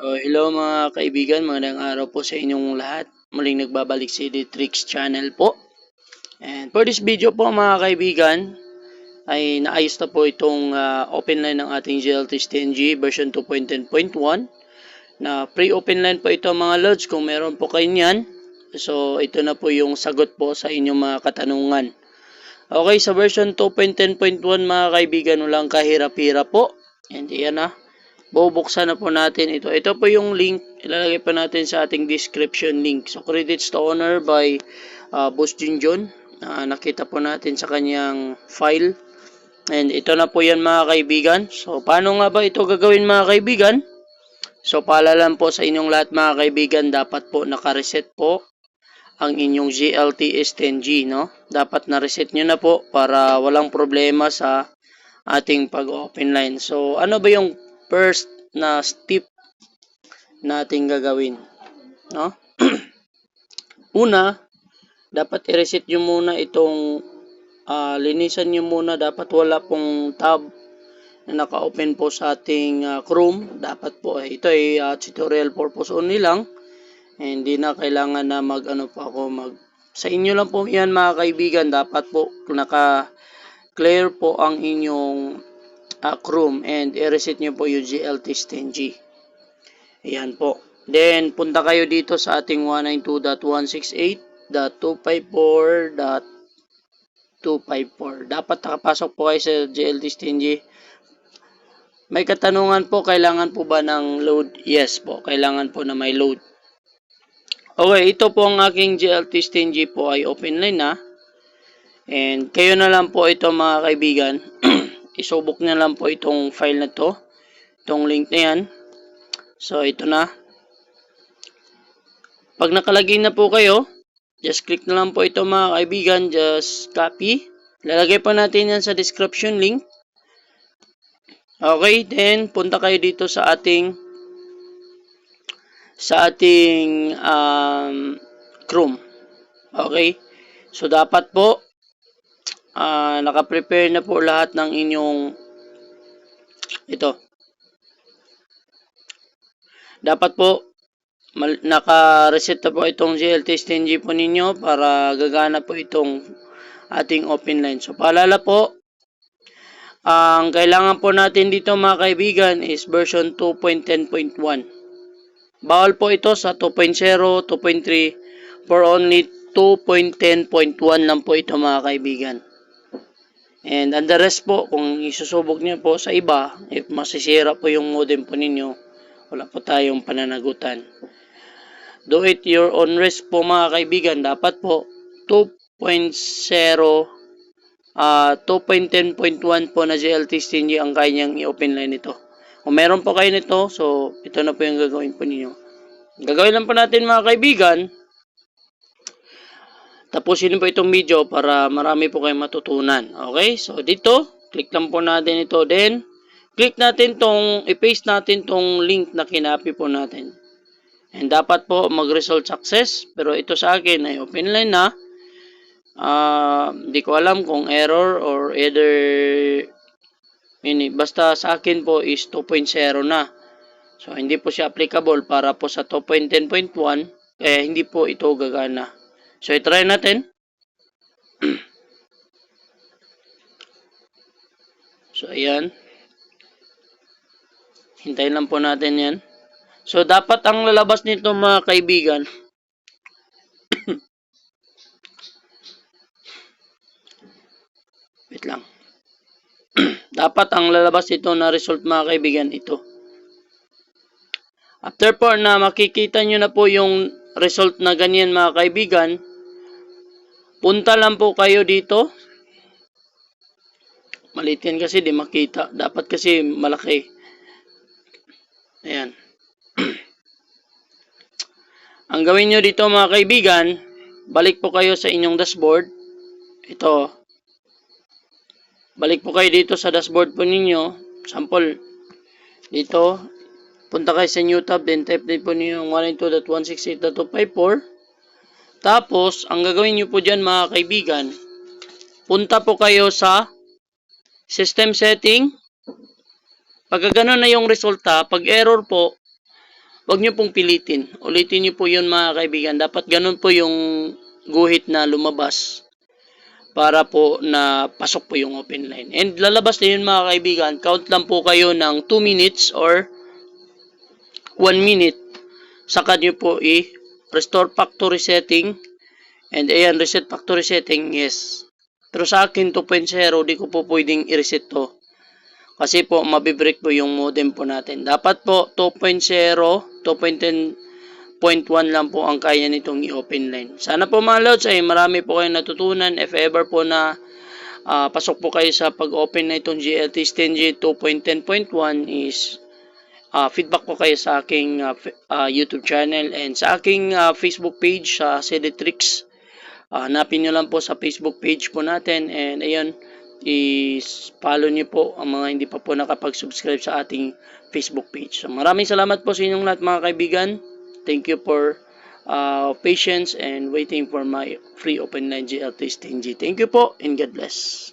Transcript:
Oh, hello mga kaibigan, magandang araw po sa inyong lahat. Muling nagbabalik si Tricks Channel po. And for this video po mga kaibigan, ay naayos na po itong uh, open line ng ating GLT STNG version 2.10.1 na pre-open line po ito mga lods kung meron po kayo niyan. So ito na po yung sagot po sa inyong mga katanungan. Okay, sa version 2.10.1 mga kaibigan, walang kahirap-hirap po. And yan na bubuksan na po natin ito. Ito po yung link, ilalagay pa natin sa ating description link. So, credits to owner by uh, Boss Junjun. Uh, nakita po natin sa kanyang file. And ito na po yan mga kaibigan. So, paano nga ba ito gagawin mga kaibigan? So, paalalan po sa inyong lahat mga kaibigan, dapat po nakareset po ang inyong GLTS 10G, no? Dapat na-reset nyo na po para walang problema sa ating pag-open line. So, ano ba yung first na step nating gagawin. No? Una, dapat i-reset nyo muna itong uh, linisan nyo muna. Dapat wala pong tab na naka-open po sa ating uh, Chrome. Dapat po, eh, ito ay uh, tutorial purpose only lang. Hindi na kailangan na mag ano pa ako mag sa inyo lang po yan mga kaibigan dapat po naka clear po ang inyong uh, Chrome and i-reset nyo po yung GLT 10G. Ayan po. Then, punta kayo dito sa ating 192.168.254.254. Dapat nakapasok po kayo sa GLT 10G. May katanungan po, kailangan po ba ng load? Yes po, kailangan po na may load. Okay, ito po ang aking GLT 10G po ay open line na. And kayo na lang po ito mga kaibigan. isubok na lang po itong file na to itong link na yan. So ito na. Pag nakalagay na po kayo just click na lang po ito mga kaibigan. Just copy. Lalagay pa natin yan sa description link. Okay then punta kayo dito sa ating sa ating um, Chrome. Okay? So dapat po uh, naka-prepare na po lahat ng inyong ito. Dapat po naka-reset na po itong GLT 10G po ninyo para gagana po itong ating open line. So, paalala po, ang kailangan po natin dito mga kaibigan is version 2.10.1. Bawal po ito sa 2.0, 2.3 for only 2.10.1 lang po ito mga kaibigan. And and the rest po, kung isusubok niyo po sa iba, if masisira po yung modem po ninyo, wala po tayong pananagutan. Do it your own risk po mga kaibigan. Dapat po 2.0 uh, 2.10.1 po na GLT stingy ang kanyang i-open line ito. Kung meron po kayo nito, so ito na po yung gagawin po ninyo. Gagawin lang po natin mga kaibigan, tapusin po itong video para marami po kayong matutunan. Okay? So, dito, click lang po natin ito. Then, click natin tong, i-paste natin tong link na kinapi po natin. And dapat po mag-result success. Pero ito sa akin ay open line na. Hindi uh, ko alam kung error or either ini basta sa akin po is 2.0 na. So, hindi po siya applicable para po sa 2.10.1 eh hindi po ito gagana. So, i-try natin. so, ayan. Hintayin lang po natin yan. So, dapat ang lalabas nito mga kaibigan, wait lang. dapat ang lalabas nito na result mga kaibigan, ito. After po na makikita nyo na po yung result na ganyan mga kaibigan, Punta lang po kayo dito. Maliit yan kasi di makita. Dapat kasi malaki. Ayan. Ang gawin nyo dito mga kaibigan, balik po kayo sa inyong dashboard. Ito. Balik po kayo dito sa dashboard po ninyo. Sample. Dito. Punta kayo sa new tab. Then type din po ninyo 192.168.254. Tapos, ang gagawin nyo po dyan mga kaibigan, punta po kayo sa system setting. Pag gano'n na yung resulta, pag error po, Huwag nyo pong pilitin. Ulitin nyo po yun mga kaibigan. Dapat ganun po yung guhit na lumabas para po na pasok po yung open line. And lalabas na yun mga kaibigan. Count lang po kayo ng 2 minutes or 1 minute. Saka nyo po i-restore factory setting. And ayan, reset factory setting, yes. Pero sa akin 2.0, di ko po pwedeng i-reset to. Kasi po, mabibreak po yung modem po natin. Dapat po 2.0, 2.10.1 lang po ang kaya nitong i-open line. Sana po mga lods ay marami po kayong natutunan. If ever po na ah, pasok po kayo sa pag-open na itong GLT Stingy 2.10.1 is ah, feedback po kayo sa aking f- ah, YouTube channel and sa aking ah, Facebook page sa Tricks. Ah, hanapin nyo lang po sa Facebook page po natin and ayun i-follow nyo po ang mga hindi pa po nakapag-subscribe sa ating Facebook page. So, maraming salamat po sa inyong lahat mga kaibigan. Thank you for uh, patience and waiting for my free open line GLT Stingy. Thank you po and God bless.